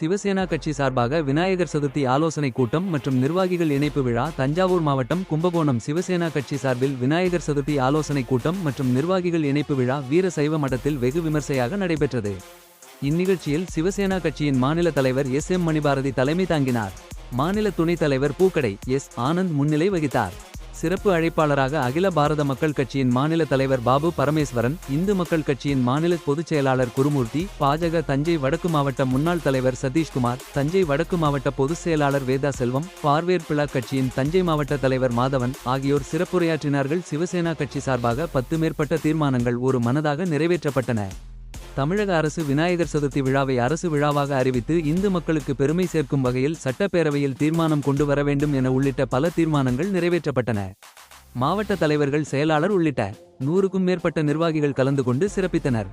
சிவசேனா கட்சி சார்பாக விநாயகர் சதுர்த்தி ஆலோசனை கூட்டம் மற்றும் நிர்வாகிகள் இணைப்பு விழா தஞ்சாவூர் மாவட்டம் கும்பகோணம் சிவசேனா கட்சி சார்பில் விநாயகர் சதுர்த்தி ஆலோசனை கூட்டம் மற்றும் நிர்வாகிகள் இணைப்பு விழா வீர சைவ மடத்தில் வெகு விமர்சையாக நடைபெற்றது. இந்நிகழ்ச்சியில் சிவசேனா கட்சியின் மாநில தலைவர் எஸ் எம் மணிபாரதி தலைமை தாங்கினார். மாநில துணைத் தலைவர் பூக்கடை எஸ் ஆனந்த் முன்னிலை வகித்தார். சிறப்பு அழைப்பாளராக அகில பாரத மக்கள் கட்சியின் மாநில தலைவர் பாபு பரமேஸ்வரன் இந்து மக்கள் கட்சியின் மாநில பொதுச் செயலாளர் குருமூர்த்தி பாஜக தஞ்சை வடக்கு மாவட்ட முன்னாள் தலைவர் சதீஷ்குமார் தஞ்சை வடக்கு மாவட்ட பொதுச் செயலாளர் வேதா செல்வம் பார்வேர் பிளா கட்சியின் தஞ்சை மாவட்ட தலைவர் மாதவன் ஆகியோர் சிறப்புரையாற்றினார்கள். சிவசேனா கட்சி சார்பாக பத்து மேற்பட்ட தீர்மானங்கள் ஒரு மனதாக நிறைவேற்றப்பட்டன. தமிழக அரசு விநாயகர் சதுர்த்தி விழாவை அரசு விழாவாக அறிவித்து இந்து மக்களுக்கு பெருமை சேர்க்கும் வகையில் சட்டப்பேரவையில் தீர்மானம் கொண்டு வர வேண்டும் என உள்ளிட்ட பல தீர்மானங்கள் நிறைவேற்றப்பட்டன. மாவட்ட தலைவர்கள் செயலாளர் உள்ளிட்ட நூறுக்கும் மேற்பட்ட நிர்வாகிகள் கலந்து கொண்டு சிறப்பித்தனர்.